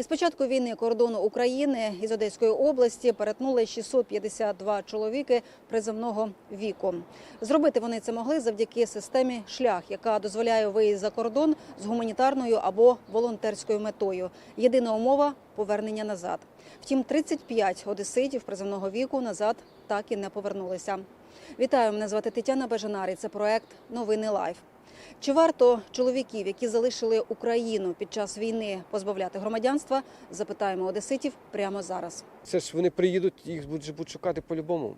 Із початку війни кордону України із Одеської області перетнули 652 чоловіки призовного віку. Зробити вони це могли завдяки системі шлях, яка дозволяє виїзд за кордон з гуманітарною або волонтерською метою. Єдина умова повернення назад. Втім, 35 одеситів призовного віку назад так і не повернулися. Вітаю, мене звати Тетяна Бежанарі. Це проект Новини Лайф. Чи варто чоловіків, які залишили Україну під час війни, позбавляти громадянства? Запитаємо одеситів прямо зараз. Це ж вони приїдуть, їх будуть, будуть шукати по-любому.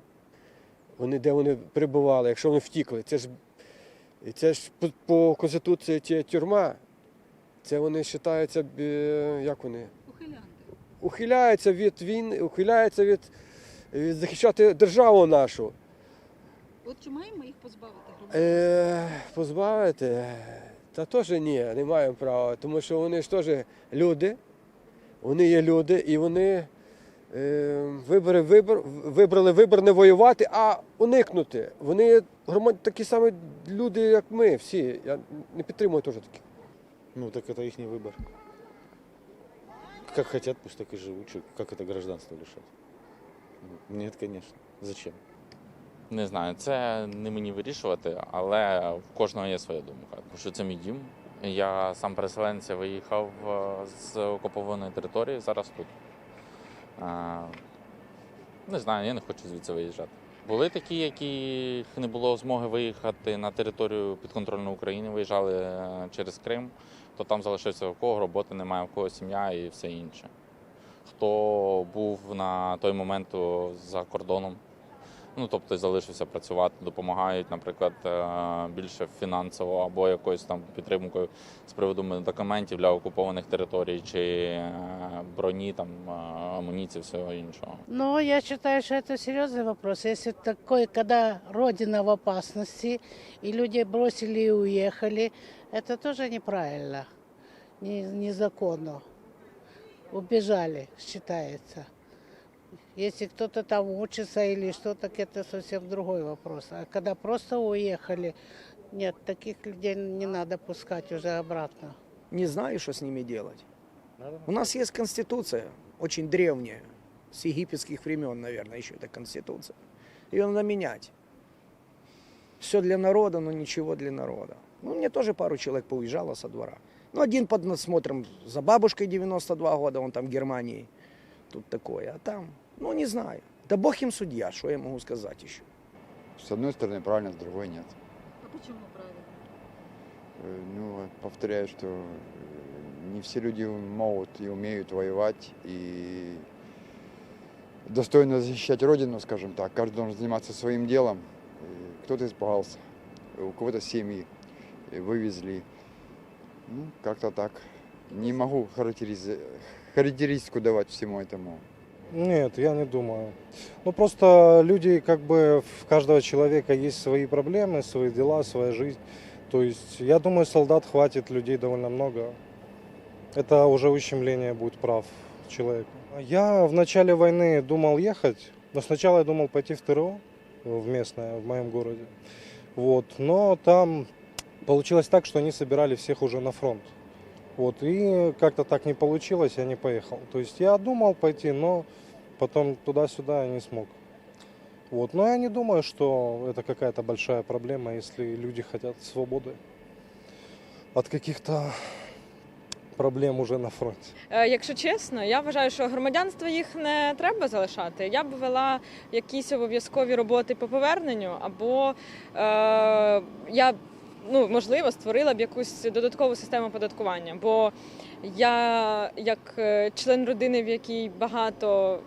Вони де вони перебували, якщо вони втікли. Це ж, це ж по, по Конституції це тюрма. Це вони вважаються, е, як вони? Ухиляються від війни, ухиляються від, від захищати державу нашу. От чи маємо їх позбавити Е, позбавити? Та теж ні, не маємо права, тому що вони ж теж люди, вони є люди, і вони е, вибори, вибор, вибрали вибір не воювати, а уникнути. Вони громад... такі самі люди, як ми, всі. Я не підтримую теж таких. Ну, так это их выбор. Как хотят, пусть так и живут. Чё, Как это гражданство лишать? Ну, Нет, конечно. Зачем? Не знаю, це не мені вирішувати, але в кожного є своя думка. Що це мій дім. Я сам переселенця виїхав е, з окупованої території, зараз тут. Е, Не знаю, я не хочу звідси виїжджати. Були такі, яких не було змоги виїхати на територію підконтрольної України, виїжджали е, через Крим, то там залишився в кого роботи немає, в кого сім'я і все інше. Хто був на той момент за кордоном, ну тобто залишився працювати, допомагають, наприклад, е, більше фінансово або якоюсь там підтримкою з приводу документів для окупованих територій чи е, броні, там е, амуніції, всього іншого. Ну, я считаю, что это серьезный вопрос. Если такой, когда Родина в опасности, и люди бросили и уехали, это тоже неправильно, не, незаконно. Убежали, считается. Если кто-то там учится или что, так это совсем другой вопрос. А когда просто уехали, нет, таких людей не надо пускать уже обратно. не знаю, что с ними делать. У нас есть конституция, очень древняя, с египетских времен, наверное, еще эта конституция. Ее надо менять. Все для народа, но ничего для народа. Ну, мне тоже пару человек поуезжало со двора. Ну, один под надсмотром за бабушкой 92 года, он там в Германии. Тут такое. А там, ну, не знаю. Да бог им судья, что я могу сказать еще. С одной стороны правильно, с другой нет. А чому правильно? Э, Ну, повторяю, что э, не все люди могут и умеют воевать и достойно защищать Родину, скажем так. Каждый должен заниматься своим делом. Кто-то испугался, у кого-то семьи э, вывезли. Ну, как-то так. Не могу характериз- характеристику давать всему этому. Нет, я не думаю. Ну просто люди, как бы, в каждого человека есть свои проблемы, свои дела, своя жизнь. То есть, я думаю, солдат хватит людей довольно много. Это уже ущемление будет прав человека. Я в начале войны думал ехать, но сначала я думал пойти в ТРО, в местное, в моем городе. Вот, но там получилось так, что они собирали всех уже на фронт. Вот, и как-то так не получилось, я не поехал. То есть я думал пойти, но потом туда-сюда я не смог. Вот, но я не думаю, что это какая-то большая проблема, если люди хотят свободы от каких-то проблем уже на фронте. Е, Якщо чесно, я вважаю, що громадянство їх не треба залишати. Я б вела якісь обов'язкові роботи по поверненню, або е, я ну можливо створила б якусь додаткову систему податкування. Бо я, як е, член родини, в якій багато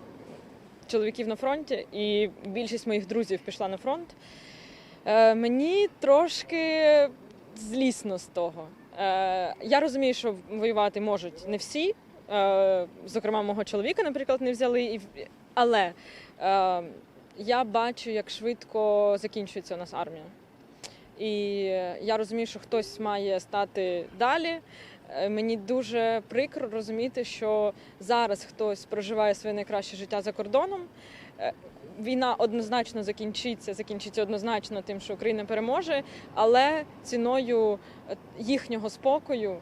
чоловіків на фронті, і більшість моїх друзів пішла на фронт, е, мені трошки злісно з того. Е, Я розумію, що воювати можуть не всі. Е, Зокрема, мого чоловіка, наприклад, не взяли. Але я бачу, як швидко закінчується у нас армія. І я розумію, що хтось має стати далі. Е, Мені дуже прикро розуміти, що зараз хтось проживає своє найкраще життя за кордоном. Е, Війна однозначно закінчиться, закінчиться однозначно тим, що Україна переможе, але ціною е, їхнього спокою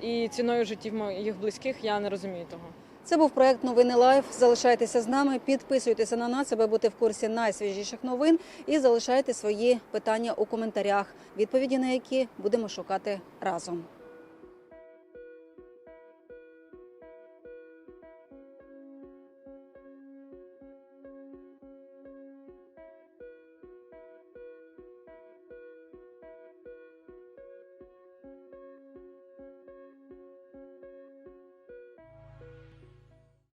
і ціною життів моїх близьких я не розумію того. Це був проект Новини Лайф. Залишайтеся з нами, підписуйтеся на нас, аби бути в курсі найсвіжіших новин і залишайте свої питання у коментарях, відповіді на які будемо шукати разом.